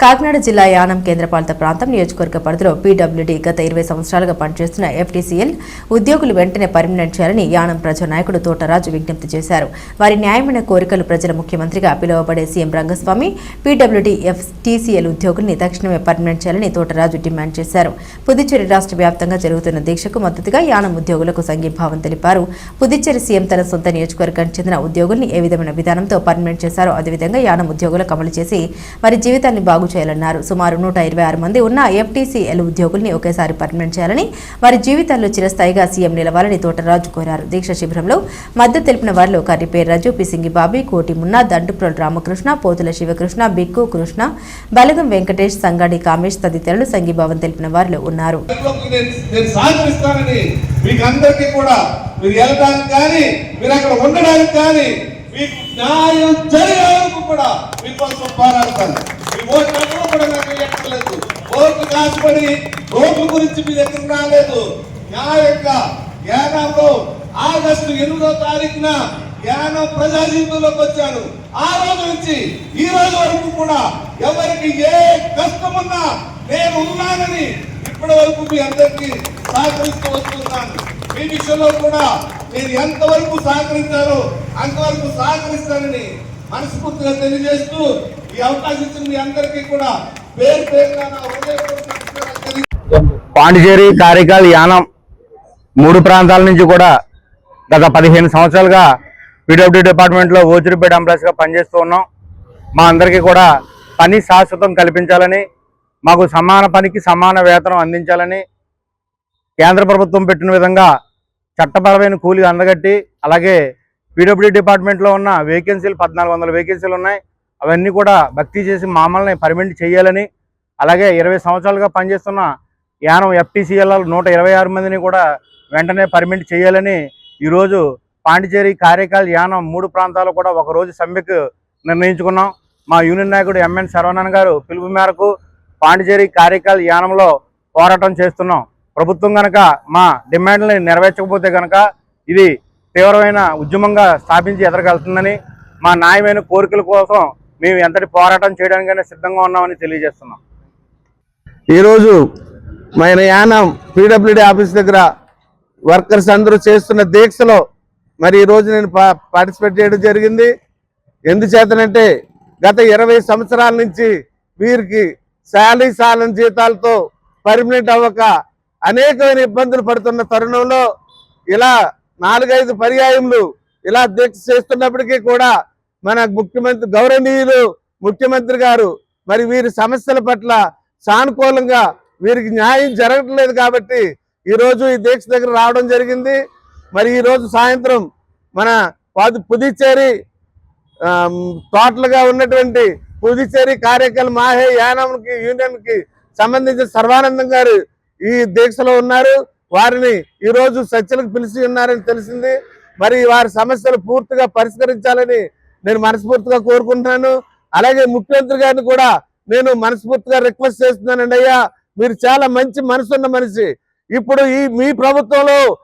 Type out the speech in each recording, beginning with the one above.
Kakinada జిల్లా యానం కేంద్రపాలిత ప్రాంతం నియోజకవర్గ పరిధిలో పీడబ్ల్యూడీ గత ఇరవై సంవత్సరాలుగా పనిచేస్తున్న ఎఫ్టీసీఎల్ ఉద్యోగులు వెంటనే పర్మినెంట్ చేయాలని యానం ప్రజానాయకుడు తోటరాజు విజ్ఞప్తి చేశారు. వారి న్యాయమైన కోరికలు ప్రజల ముఖ్యమంత్రిగా పిలువబడే సీఎం రంగస్వామి పీడబ్ల్యూడీ ఎఫ్టీసీఎల్ ఉద్యోగుల్ని తక్షణమే పర్మినెంట్ చేయాలని తోటరాజు డిమాండ్ చేశారు. పుదుచ్చేరి రాష్ట్ర వ్యాప్తంగా జరుగుతున్న దీక్షకు మద్దతుగా యానం ఉద్యోగులకు సంఘీభావం తెలిపారు. పుదుచ్చేరి సీఎం తన సొంత నియోజకవర్గానికి చెందిన ఉద్యోగుల్ని ఏ విధమైన విధానంతో పర్మినెంట్ చేశారో అదేవిధంగా యానం ఉద్యోగులకు అమలు చేసి వారి జీవితాన్ని బాగు చేయాలన్నారు. సుమారు నూట ఇరవై ఆరు మంది ఉన్న ఎంటీసీఎల్ ఉద్యోగుల్ని ఒకేసారి పర్మనెంట్ చేయాలని వారి జీవితాల్లో చిరస్థాయిగా సీఎం నిలవాలని తోటరాజు కోరారు. దీక్ష శిబిరంలో మద్దతు తెలిపిన వారిలో కర్రిపేరు రజు పిసింగి బాబి కోటి మున్న దండుప్రోలు రామకృష్ణ పోతుల శివకృష్ణ బిక్కు కృష్ణ బలగం వెంకటేష్ సంగాడి కామేష్ తదితరులు సంఘీభావం తెలిపిన వారిలో ఉన్నారు. మీకు అందరికీ కూడా మీరు వెళ్ళడానికి కానీ మీరు అక్కడ ఉండడానికి కానీ మీకు న్యాయం జరిగే వరకు కూడా మీకోసం పోరాడతాను. మీ ఓట్లు ఎవరు కూడా నాకు ఎక్కలేదు ఓట్లు కాసుపడి ఓట్ల గురించి మీ దగ్గర రాలేదు. న్యాయంగా జ్ఞానంలో ఆగస్టు ఎనిమిదో తారీఖున జ్ఞానం ప్రజా జీవితంలోకి వచ్చాను. ఆ రోజు నుంచి ఈ రోజు వరకు కూడా ఎవరికి ఏ కష్టమున్నా నేను ఉన్నానని ఇప్పటి వరకు మీ అందరికీ సహకరిస్తూ వస్తున్నాను. మీ విషయంలో కూడా మీరు ఎంతవరకు సహకరించారో అంతవరకు సహకరిస్తానని మనస్ఫూర్తిగా తెలియజేస్తూ ఈ అవకాశం ఇచ్చిన మీ అందరికీ కూడా పేరు పేరుగా పాండిచేరి కారికాల్ యానం మూడు ప్రాంతాల నుంచి కూడా గత పదిహేను సంవత్సరాలుగా పీడబ్ల్యూ డిపార్ట్మెంట్లో ఓచిరిపేట ఎంప్లాయీస్గా పనిచేస్తూ ఉన్నాం. మా అందరికీ కూడా పని శాశ్వతం కల్పించాలని మాకు సమాన పనికి సమాన వేతనం అందించాలని కేంద్ర ప్రభుత్వం పెట్టిన విధంగా చట్టపరమైన కూలి అందగట్టి అలాగే పీడబ్ల్యూ డిపార్ట్మెంట్లో ఉన్న వేకెన్సీలు పద్నాలుగు వందల వేకెన్సీలు ఉన్నాయి. అవన్నీ కూడా భర్తీ చేసి మామల్ని పర్మిట్ చేయాలని అలాగే ఇరవై సంవత్సరాలుగా పనిచేస్తున్న యానం ఎఫ్టీసీఎల్ నూట ఇరవై ఆరు మందిని కూడా వెంటనే పర్మిట్ చేయాలని ఈరోజు పాండిచేరి కార్యకాల యానం మూడు ప్రాంతాలు కూడా ఒక రోజు సమ్మెకు నిర్ణయించుకున్నాం. మా యూనియన్ నాయకుడు ఎంఎన్ శరవణన్ గారు పిలుపు మేరకు పాండిచేరి కార్యకాల యానంలో పోరాటం చేస్తున్నాం. ప్రభుత్వం కనుక మా డిమాండ్లని నెరవేర్చకపోతే కనుక ఇది తీవ్రమైన ఉద్యమంగా స్థాపించి ఎదరగలుగుతుందని మా న్యాయమైన కోరికల కోసం మేము ఎంతటి పోరాటం చేయడానికైనా సిద్ధంగా ఉన్నామని తెలియజేస్తున్నాం. ఈరోజు మన యానం పీడబ్ల్యూడీ ఆఫీస్ దగ్గర వర్కర్స్ అందరూ చేస్తున్న దీక్షలో మరి ఈరోజు నేను పా- పార్టిసిపేట్ చేయడం జరిగింది. ఎందుచేతనంటే గత ఇరవై సంవత్సరాల నుంచి వీరికి శాలీ సాలం జీతాలతో పర్మనెంట్ అవ్వక అనేకమైన ఇబ్బందులు పడుతున్న తరుణంలో ఇలా నాలుగైదు పర్యాయములు ఇలా దీక్ష చేస్తున్నప్పటికీ కూడా మన ముఖ్యమంత్రి గౌరవనీయులు ముఖ్యమంత్రి గారు మరి వీరి సమస్యల పట్ల సానుకూలంగా వీరికి న్యాయం జరగట్లేదు కాబట్టి ఈరోజు ఈ దీక్ష దగ్గర రావడం జరిగింది. మరి ఈరోజు సాయంత్రం మన పాదు పుదుచ్చేరి తోటలుగా ఉన్నటువంటి పుదుచ్చేరి కార్యక్రమ మాహే యానంకి యూనియన్కి సంబంధించిన సర్వానందం గారు ఈ దీక్షలో ఉన్నారు. వారిని ఈరోజు చర్చలకు పిలిచి ఉన్నారని తెలిసింది. మరి వారి సమస్యలు పూర్తిగా పరిష్కరించాలని నేను మనస్ఫూర్తిగా కోరుకుంటున్నాను. అలాగే ముఖ్యమంత్రి గారిని కూడా నేను మనస్ఫూర్తిగా రిక్వెస్ట్ చేస్తున్నానండి అయ్యా. మీరు చాలా మంచి మనసున్న మనిషి. ఇప్పుడు ఈ మీ ప్రభుత్వంలో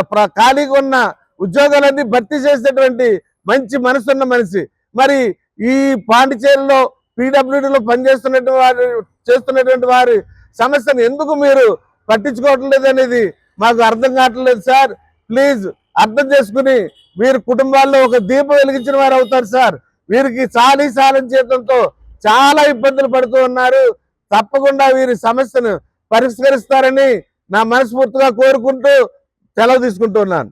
ప్ర- ఖాళీగా ఉన్న ఉద్యోగాలన్నీ భర్తీ చేసేటువంటి మంచి మనసున్న మనిషి. మరి ఈ పాండిచేరిలో పీడబ్ల్యూడీలో పనిచేస్తున్నటువంటి వారు చేస్తున్నటువంటి వారి సమస్యను ఎందుకు మీరు పట్టించుకోవట్లేదు అనేది మాకు అర్థం కావట్లేదు సార్. ప్లీజ్ అర్థం చేసుకుని వీరి కుటుంబాల్లో ఒక దీపం వెలిగించిన వారు అవుతారు సార్. వీరికి చాలీ సాలం చేయడంతో చాలా ఇబ్బందులు పడుతూ ఉన్నారు. తప్పకుండా వీరి సమస్యను పరిష్కరిస్తారని నా మనస్ఫూర్తిగా కోరుకుంటూ సెలవు తీసుకుంటున్నాను